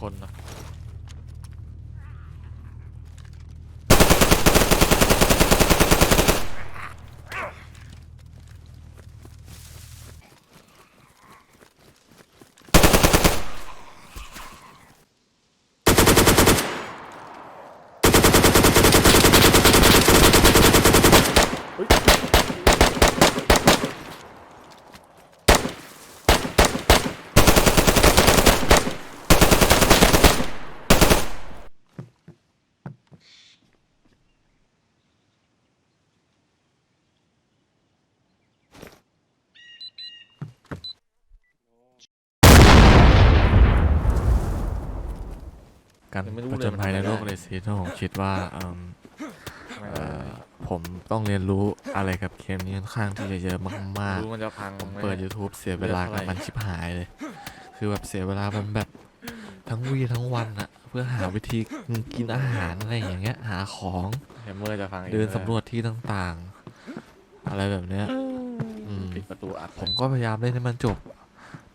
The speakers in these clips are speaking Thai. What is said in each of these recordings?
คนนะ การยังไม่รู้ผเลยจญภัยในมันทำอะไรโลกได้เรซีที่ผมคิดว่าเอิ่มไม่เอ่อผมต้องเรียนรู้อะไรกับเกมนี้ค่อนข้างที่จะเยอะมากรู้มันจะพังๆ ผมไห เปิด YouTube เสียเวลากับเลือกเท่าไหร่มันชิบหายเลย คือแบบเสียเวลามันแบบทั้งวีทั้งวันอะเพื่อหาวิธีกินอาหารอะไรอย่างเงี้ย หาของเฮมเมอร์จะพังอีกเดินแล้วสำรวจที่ต่างๆ อะไรแบบเนี้ยอืม ปิดประตูอัดผมก็พยายามเล่นให้มันจบ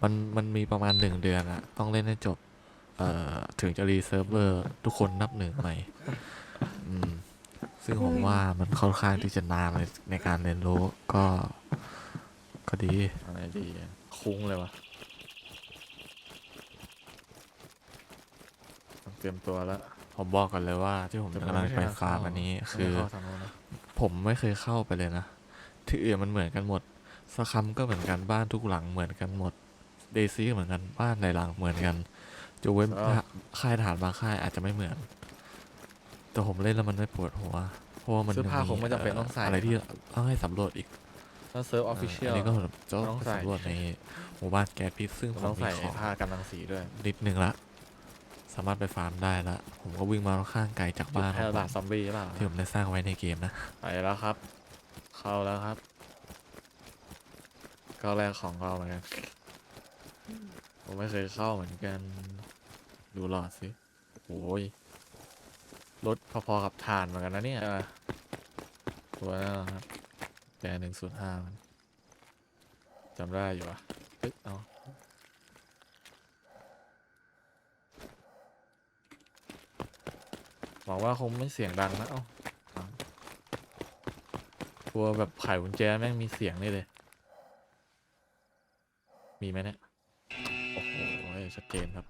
มันมันมีประมาณหนึ่งเดือนอะต้องเล่นให้จบ เอ่อถึงจะรีเซิร์ฟเวอร์ทุกคนนับหนึ่งใหม่อืมซึ่งผมว่ามันค่อนข้างที่จะนานในในการเรียนรู้ก็ ก็ดี อะไรดีอะคุ้งเลยวะต้องเตรียมตัวแล้วผมบอกกันเลยว่าที่ผมกำลังไปทางฟาร์มเข้าอันนี้คือ ผมไม่เคยเข้าไปเลยนะ ที่อื่นมันเหมือนกันหมดสคัมก็เหมือนกันบ้านทุกหลังเหมือนกันหมด เดซี่ก็เหมือนกันบ้านหลายหลังเหมือนกัน จะเว้นค่ายทหารบางค่ายอาจจะไม่เหมือน แต่ผมเล่นแล้วมันไม่ปวดหัว เพราะว่ามันเสื้อผ้ายังคงไม่จำเป็นต้องใส่ อะไรที่ต้องให้สำรวจอีกถ้าเซิร์ฟออฟฟิเชียลอันนี้ก็แบบจะต้องไปใส่สำรวจในหมู่บ้านแกพิษซึ่งผมต้องมีใส่ของผ้ากันรังสีด้วยนิดนึงละสามารถไปฟาร์มได้ละ ผมก็วิ่งมาค่อนข้างไกลจากบ้านแพร่ของระบาดผมซอมบี้หรือเปล่าที่ผมได้สร้างไว้ในเกมนะไปแล้วครับ เข้าแล้วครับก้าวแรกของเราเหมือนกันผมไม่เคยเข้าเหมือนกัน ดูหลอดสิโอ้ยรถพอๆกับฐานเหมือนกันนะเนี่ยตัวนั้นครับแต่หนึ่งศูนย์ห้ามันจำได้อยู่อะเฮ้ยเอาหวังว่าคงไม่เสียงดังนะเอ้ากลัวแบบไขกุญแจแม่งมีเสียงนี่เลย มีไหมเนี่ย โอ้โหชัดเจนครับ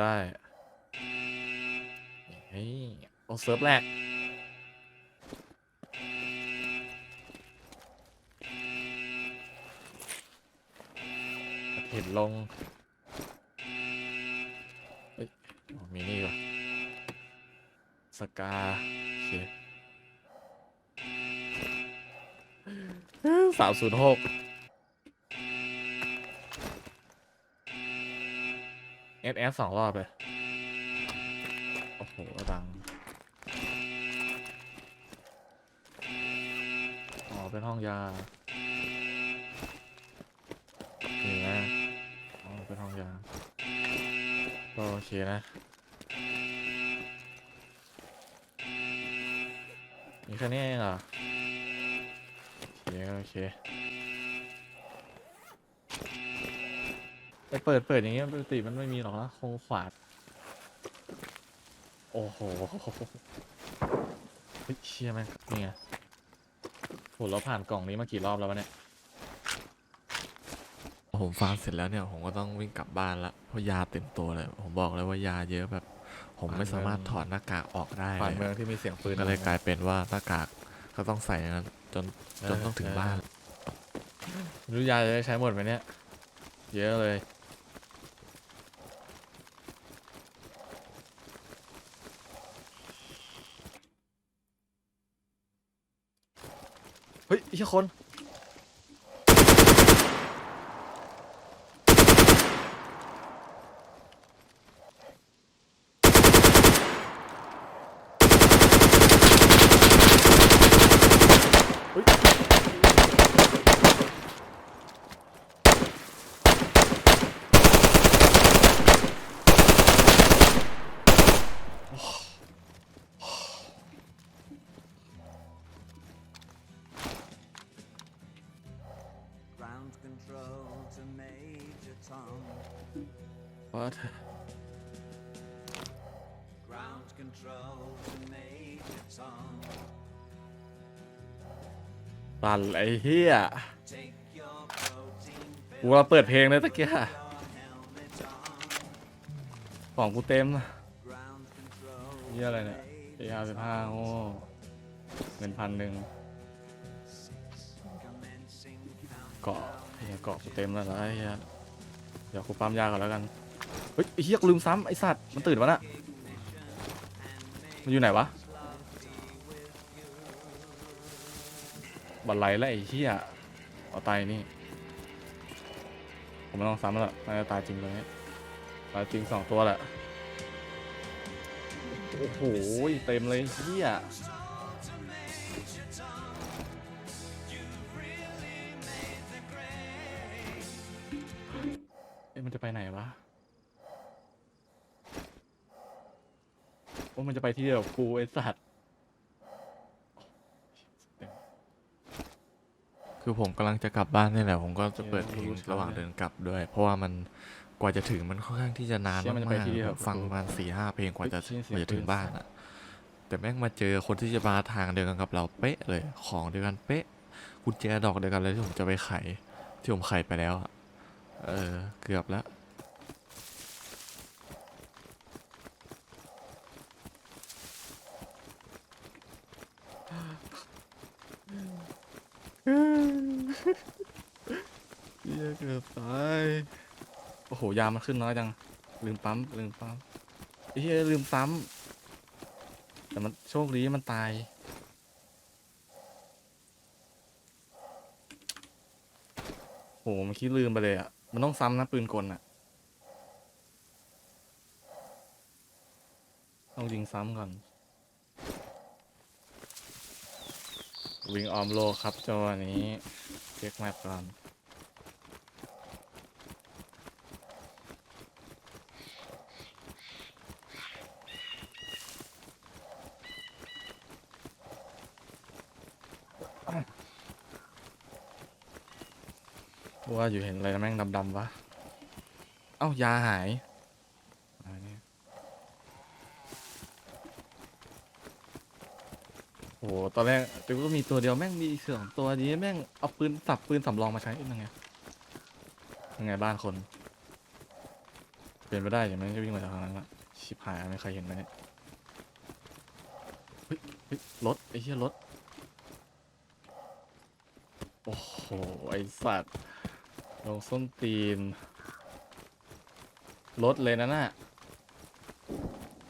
ได้เฮ้ยโอ้เซิร์ฟแรกเห็นลงอ๋อมีนี่ว่ะสกาโอเคสามศูนย์หก อสเอสสองรอบเลย โอ้โหดัง อ๋อ เป็นห้องยานี่นะ อ๋อ เป็นห้องยา ก็โอเคนะ มีแค่นี้เองเหรอโอเคโอเค ไปเปิดเปิดอย่างเงี้ยปกติมันไม่มีหรอกนะคงขวาด โอ้โหเฮ้ยเชี่ยไหมงนี่ไงโหเราผ่านกล่องนี้มากี่รอบแล้ววะเนี่ย ผมฟาร์มเสร็จแล้วเนี่ย ผมก็ต้องวิ่งกลับบ้านละเพราะยาเต็มตัวเลย ผมบอกเลยว่ายาเยอะแบบ ผมไม่สามารถถอดหน้ากากออกได้ผ่านเลเมือยงที่มีเสียงปืนก็เลยกลายเป็นว่าหน้ากากก็ต้องใส่อย่างนั้นจนจนต้องถึงบ้านไม่รู้ยาจะได้ใช้หมดไหมเนี่ย เยอะเลย เฮ้ยไอ้เหี้ยคน ตันไอ้เหี้ย Take your protein กูเราเปิดเพลงเลยตะเกีย your helmet on. ของกูเต็ม Ground control เหี้ยอะไรเนี่ยเออาสิบห้าโอ้เงินพันหนึ่ง commencing เกาะเฮียเกาะกูเต็มแล้วนะไอ้เฮียเดี๋ยวกูปั๊มยาก่อนแล้วกัน เฮ้ยไอ้เฮียกูลืมซ้ำไอ้สัตว์มันตื่นวะน่ะ มันอยู่ไหนวะบันไลแล้วไอ้เฮียเอาตายนี่ ผมไม่ต้องซ้ำแล้วล่ะน่าจะตายจริงเลยตายจริงสองตัวแหละ โอ้โห เต็มเลยเฮียเอ๊ะมันจะไปไหนวะ ว่ามันจะไปที่เดียวกับกูไอ้สัตว์ คือผมกำลังจะกลับบ้านนี่แหละ ผมก็จะเปิดเพลงรู้ช้าระหว่างเดินกลับด้วย เพราะว่ามันกว่าจะถึงมันค่อนข้างที่จะนานเชี่ยมันจะมาไปกที่เดียวๆฟังประมาณสี่ห้าเพลงกว่าจะเฮ้ยเชี่ยเสีกยง ว่าจะถึงปืนบ้านอะแต่แม่งมาเจอคนที่จะมาทางเดียวกันกับเราเป๊ะเลย ของเดียวกันเป๊ะกุญแจดอกเดียวกันเลยที่ผมจะไปไขที่ผมไขไปแล้วอะเออ เกือบแล้ว เหี้ยเกือบตาย โอ้โห ยามันขึ้นน้อยจัง ลืมปั๊ม ลืมปั๊มอ้เหี้ยลืมซ้ำแต่มันโชคดีมันตาย โหมื่อกี้ลืมไปเลยอะ มันต้องซ้ำนะปืนกลอะ ต้องยิงซ้ำก่อน วิ่งออมโลครับจังหวะนี้ เช็คแมปก่อนว่าอยู่เห็นอะไรแม่งดำๆวะ เอ้ายาหายอะไรเนี่ยโอ้โหตอนแรกแต่ก็มีตัวเดียวแม่งมีเสืองตัวนี้แม่งเอาปืนสับปืนสำรองมาใช้ยังไงยังไงบ้านคน เปลี่ยนไปได้ยังไม่จะวิ่งมาจากทางนั้นละชิบหายไม่ใครเห็นไหมเฮ้ยเฮ้ยรถไอ้เหี้ยรถโอ้โหไอสัตว์ลงส้นตีนรถเลยนะน่ะ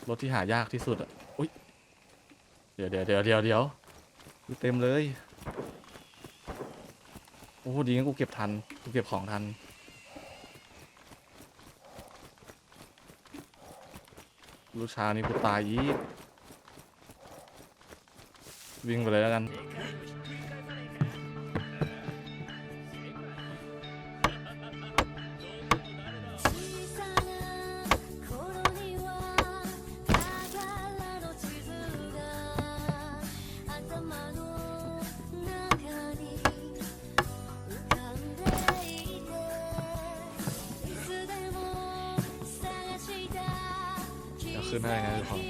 รถที่หายากที่สุดอะ เดี๋ยวเดี๋ยวเดี๋ยวเดี๋ยวเดี๋ยวเต็มเลย โอ้ดีงั้นกูเก็บทัน กูเก็บของทัน ลูกชานี่กูตายอีกวิ่งไปเลยแล้วกัน ขึ้นให้ไงทุกคน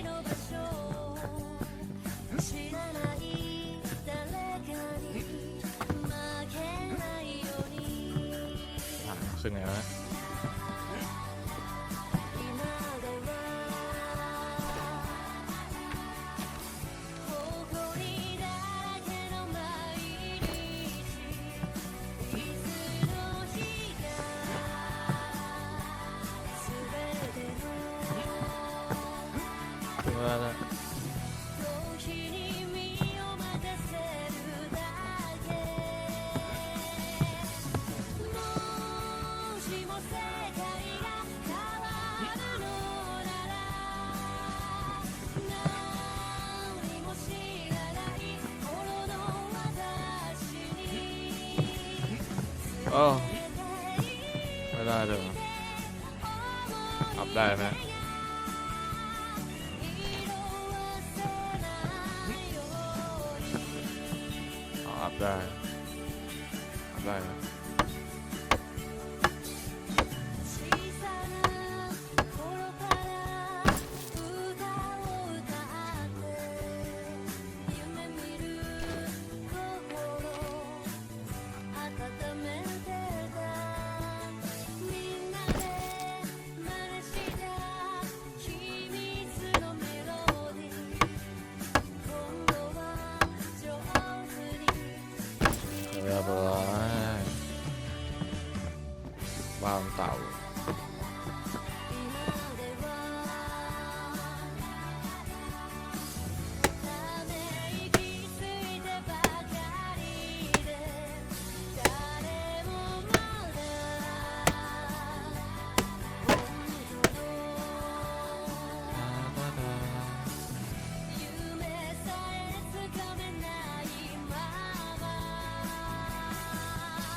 อ้ไม่ได้เลยอับได้ไหม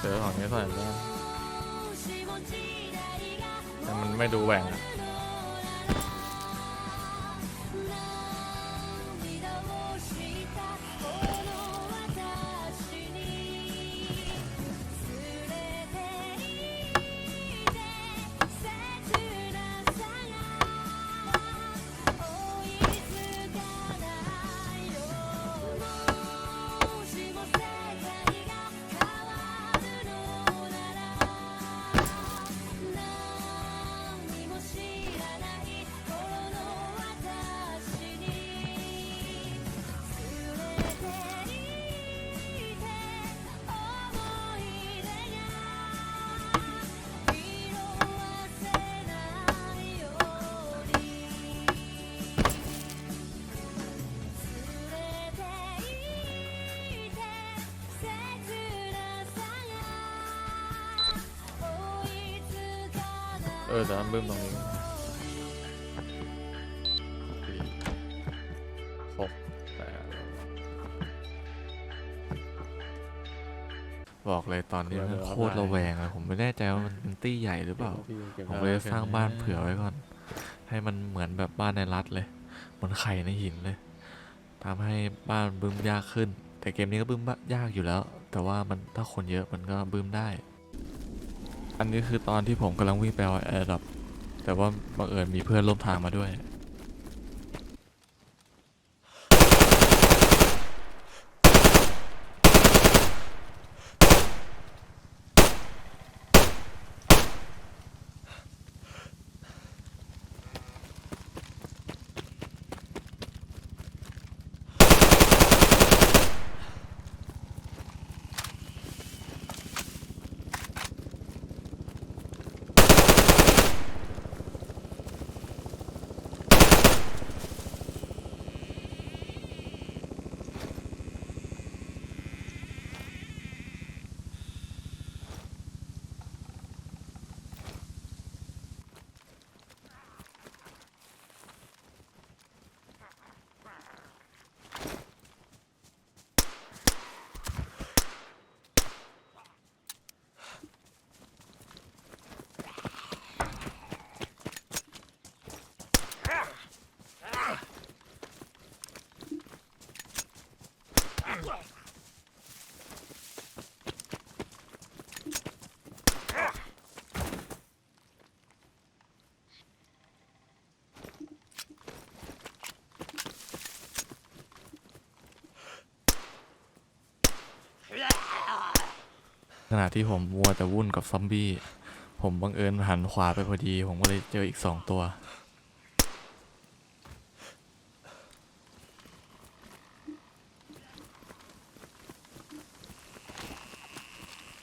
เจอของนี้ใส่แล้วแต่มันไม่ดูแหว่งอะ ออแต่มันบึ้มตรงนี้หกแปดบอกเลยตอนนี้มันโคตรระแวงเลยผมไม่แน่ใจว่ามันเป็นตี้ใหญ่หรือเปล่า ผมเลยสร้างบ้านเผื่อไว้ก่อน ให้มันเหมือนแบบบ้านในรัฐเลยเหมือนไข่ในหินเลยทำให้บ้านบึ้มยากขึ้น แต่เกมนี้ก็บึ้มยากอยู่แล้ว แต่ว่ามันถ้าคนเยอะมันก็บึ้มได้ อันนี้คือตอนที่ผมกำลังวิ่งไปเอาแอร์ดับแต่ว่าบังเอิญมีเพื่อนร่วมทางมาด้วย ขณะที่ผมมัวแต่วุ่นกับซอมบี้ ผมบังเอิญหันขวาไปพอดี ผมก็เลยเจออีกสองตัว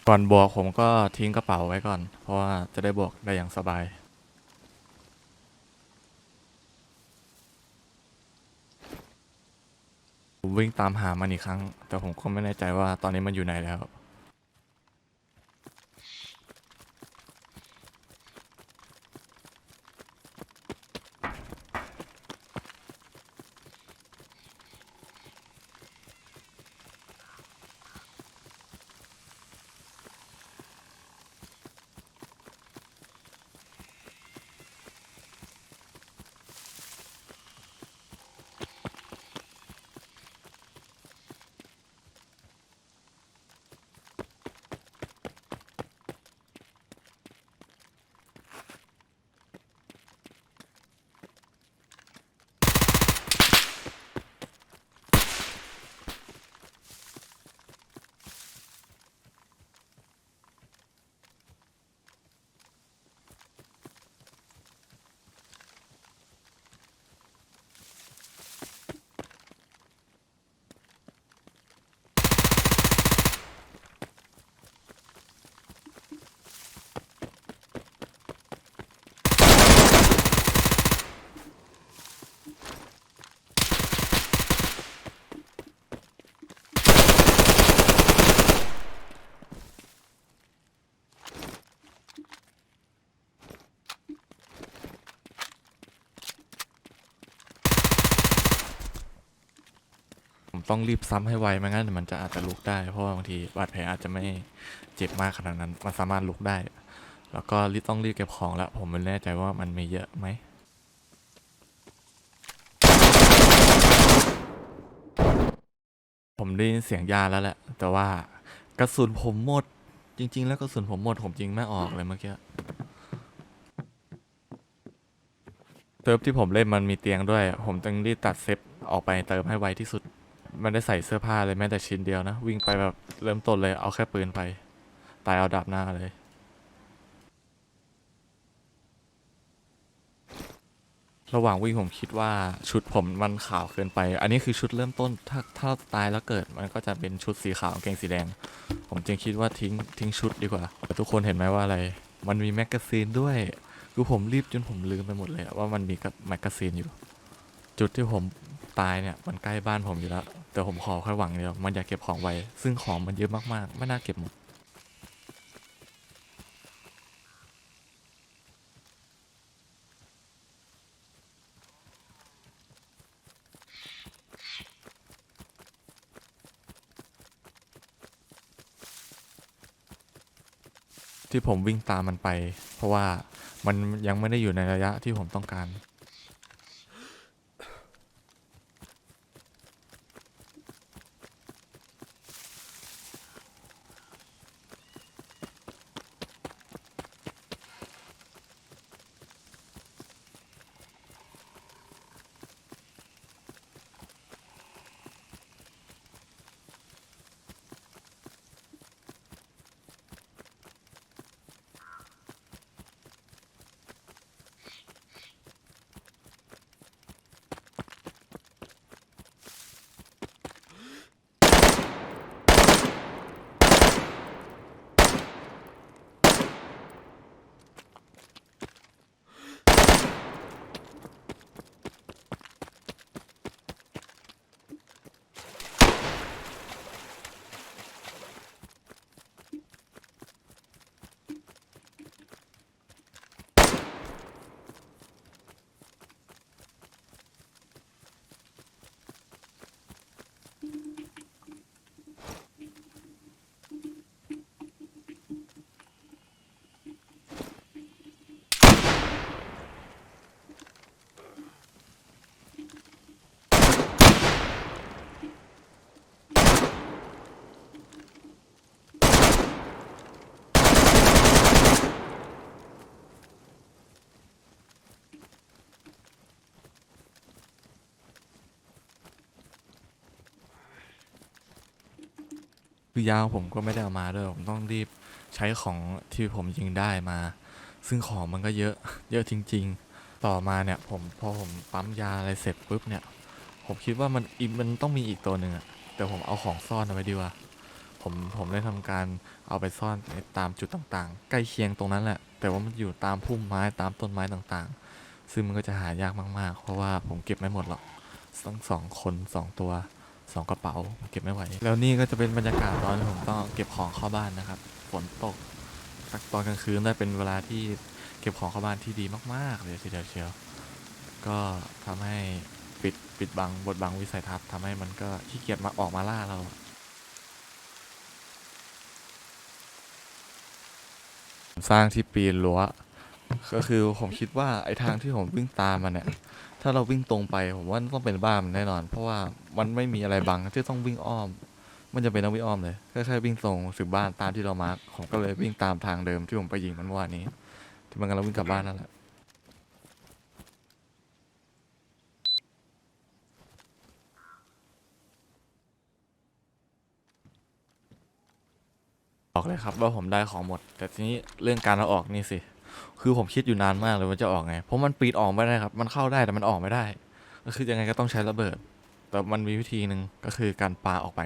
ก่อนบวกผมก็ทิ้งกระเป๋าไว้ก่อน เพราะว่าจะได้บวกได้อย่างสบายผมวิ่งตามหามันอีกครั้ง แต่ผมก็ไม่แน่ใจว่าตอนนี้มันอยู่ไหนแล้ว ต้องรีบซ้ำให้ไวไม่งั้นมันจะอาจจะลุกได้ เพราะว่าบางทีบาดแผลอาจจะไม่เจ็บมากขนาดนั้น มันสามารถลุกได้ แล้วก็รีบต้องรีบเก็บของแล้วผมไม่แน่ใจว่ามันมีเยอะไหมผมได้ยินเสียงยาแล้วแหละ แต่ว่ากระสุนผมหมด จริง ๆ แล้วกระสุนผมหมดผมจริงไม่ออกเลยเมื่อกี้เติมที่ผมเล่นมันมีเตียงด้วย ผมจึงรีบตัดเซฟออกไปเติมให้ไวที่สุด มันได้ใส่เสื้อผ้าเลยแม้แต่ชิ้นเดียวนะ วิ่งไปแบบเริ่มต้นเลยเอาแค่ปืนไป ตายเอาดาบหน้าเลย ระหว่างวิ่งผมคิดว่าชุดผมมันขาวเกินไป อันนี้คือชุดเริ่มต้นถ้าถ้าตายแล้วเกิดมันก็จะเป็นชุดสีขาวกางเกงสีแดง ผมจึงคิดว่าทิ้งทิ้งชุดดีกว่าแต่ทุกคนเห็นไหมว่าอะไร มันมีแมกกาซีนด้วยคือผมรีบจนผมลืมไปหมดเลยว่ามันมีกับแมกกาซีนอยู่ จุดที่ผมตายเนี่ยมันใกล้บ้านผมอยู่แล้ว แต่ผมขอแค่หวังเดียว มันอยากเก็บของไว้ ซึ่งของมันเยอะมากๆ ไม่น่าเก็บหมด ที่ผมวิ่งตามมันไป เพราะว่ามันยังไม่ได้อยู่ในระยะที่ผมต้องการ คือยาวผมก็ไม่ได้เอามาด้วยผมต้องรีบใช้ของที่ผมยิงได้มา ซึ่งของมันก็เยอะ เยอะจริง ๆ ต่อมาเนี่ยผมพอผมปั๊มยาอะไรเสร็จปุ๊บเนี่ย ผมคิดว่ามันอีมันต้องมีอีกตัวหนึ่งอะแต่ผมเอาของซ่อนเอาไว้ดีกว่าผมผมได้ทำการเอาไปซ่อนในตามจุดต่างๆ ใกล้เคียงตรงนั้นแหละ แต่ว่ามันอยู่ตามพุ่มไม้ตามต้นไม้ต่างๆ ซึ่งมันก็จะหายากมากๆ เพราะว่าผมเก็บไม่หมดหรอกทั้งสองคนสองตัว สองกระเป๋าเก็บไม่ไหว แล้วนี่ก็จะเป็นบรรยากาศตอนที่ผมต้องเก็บของเข้าบ้านนะครับ ฝนตกตอนกลางคืนได้เป็นเวลาที่เก็บของเข้าบ้านที่ดีมากๆเลยทีเดียวเชียว ก็ทำให้ปิดปิดบังบดบังวิสัยทัศน์ทำให้มันก็ขี้เกียจมาออกมาล่าเราสร้างที่ปีนรั้ว ก็คือผมคิดว่าไอ้ทางที่ผมวิ่งตามมันเนี่ย ถ้าเราวิ่งตรงไปผมว่าต้องเป็นบ้านมันแน่นอน เพราะว่ามันไม่มีอะไรบังที่ต้องวิ่งอ้อม มันจะเป็นต้องวิ่งอ้อมเลยแค่แค่วิ่งตรงถึงบ้านตามที่เรามาร์คผมก็เลยวิ่งตามทางเดิมที่ผมไปยิงมันเมื่อวานนี้ ที่มันกำลังวิ่งกลับบ้านนั่นแหละบอกเลยครับว่าผมได้ของหมด แต่ทีนี้เรื่องการเอาออกนี่สิ คือผมคิดอยู่นานมากเลยว่าจะออกไง เพราะมันปีดออกไม่ได้ครับ มันเข้าได้แต่มันออกไม่ได้ ก็คือยังไงก็ต้องใช้ระเบิด แต่มันมีวิธีหนึ่งก็คือการปาออกไป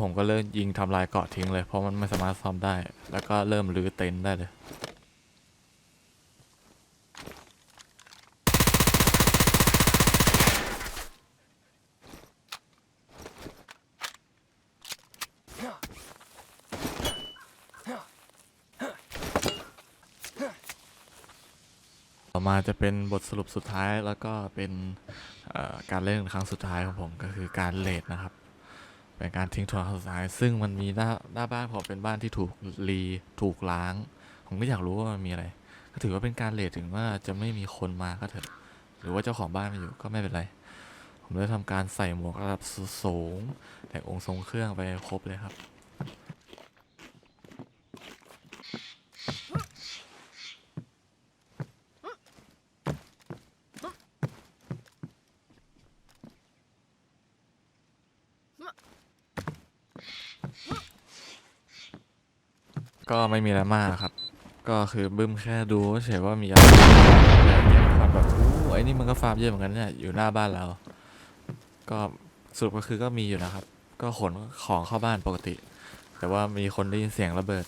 ผมก็เริ่มยิงทำลายเกาะทิ้งเลย เพราะมันไม่สามารถซ่อมได้ แล้วก็เริ่มรื้อเต็นท์ได้เลย จะเป็นบทสรุปสุดท้ายแล้วก็เป็นการเล่นครั้งสุดท้ายของผมก็คือการเลดนะครับ เป็นการทิ้งทวนครั้งสุดท้าย ซึ่งมันมีหน้าหน้าบ้านผมเป็นบ้านที่ถูกรีถูกล้าง ผมก็อยากรู้ว่ามันมีอะไร ก็ถือว่าเป็นการเลทถึงว่าจะไม่มีคนมาก็เถอะหรือว่าเจ้าของบ้านม่อยู่ก็ไม่เป็นไร ผมได้ทำการใส่หมวกระดับสูงแต่องค์ทรงเครื่องไปครบเลยครับ ก็ไม่มีอะไรมากครับ ก็คือบึ้มแค่ดูเฉยว่ามีอะไรความแบบอู้ไอ้นี่มันก็ฟาร์มเยอะเหมือนกันเนี่ยอยู่หน้าบ้านเรา ก็สรุปก็คือก็มีอยู่นะครับ ก็ขนของเข้าบ้านปกติ แต่ว่ามีคนได้ยินเสียงระเบิด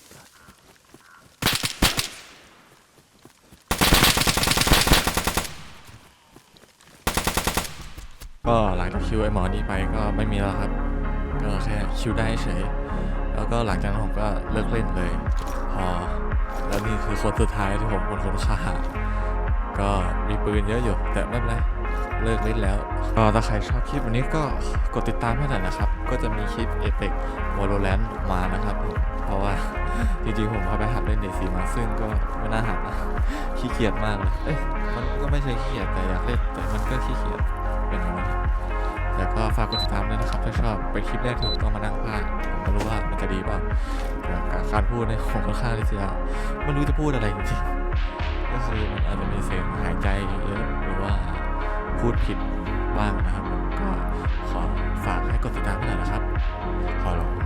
ก็หลังจากคิวไอหมอนี่ไปก็ไม่มีแล้วครับ ก็แค่คิวได้เฉย แล้วก็หลังจากนั้นผมก็เลิกเล่นเลย พอ แล้วนี่คือคนสุดท้ายที่ผมเป็นคนฆ่าก็มีปืนเยอะอยู่แต่ไม่เป็นไรเลิกเล่นแล้วก็ถ้าใครชอบคลิปวันนี้ก็กดติดตามให้หน่อยนะครับ ก็จะมีคลิปเอ e ป v a l o r a n t มานะครับ เพราะว่าจริงๆผมเขาไปหัดเล่นเดซีมาซึ่งก็ไม่น่าหัดนะขี้เกียจมากเลยเอ้ยมันก็ไม่ใช่ขี้เกียจแต่อยากเล่นแต่มันก็ขี้เกียจเป็นอย่างนี้แต่ก็ฝากกดติดตามด้วยนะครับถ้าชอบเป็นคลิปแรกที่ผมต้องมานั่งพากย์ ไม่รู้ว่ามันจะดีเปล่าแต่การพูดในของค่อนข้างที่จะไม่รู้จะพูดอะไรจริงๆก็คือมันอาจจะมีเสียงหายใจเยอะหรือว่าพูดผิดบ้างนะครับก็ขอฝากให้กดติดตามให้หน่อยนะครับ ขอร้อง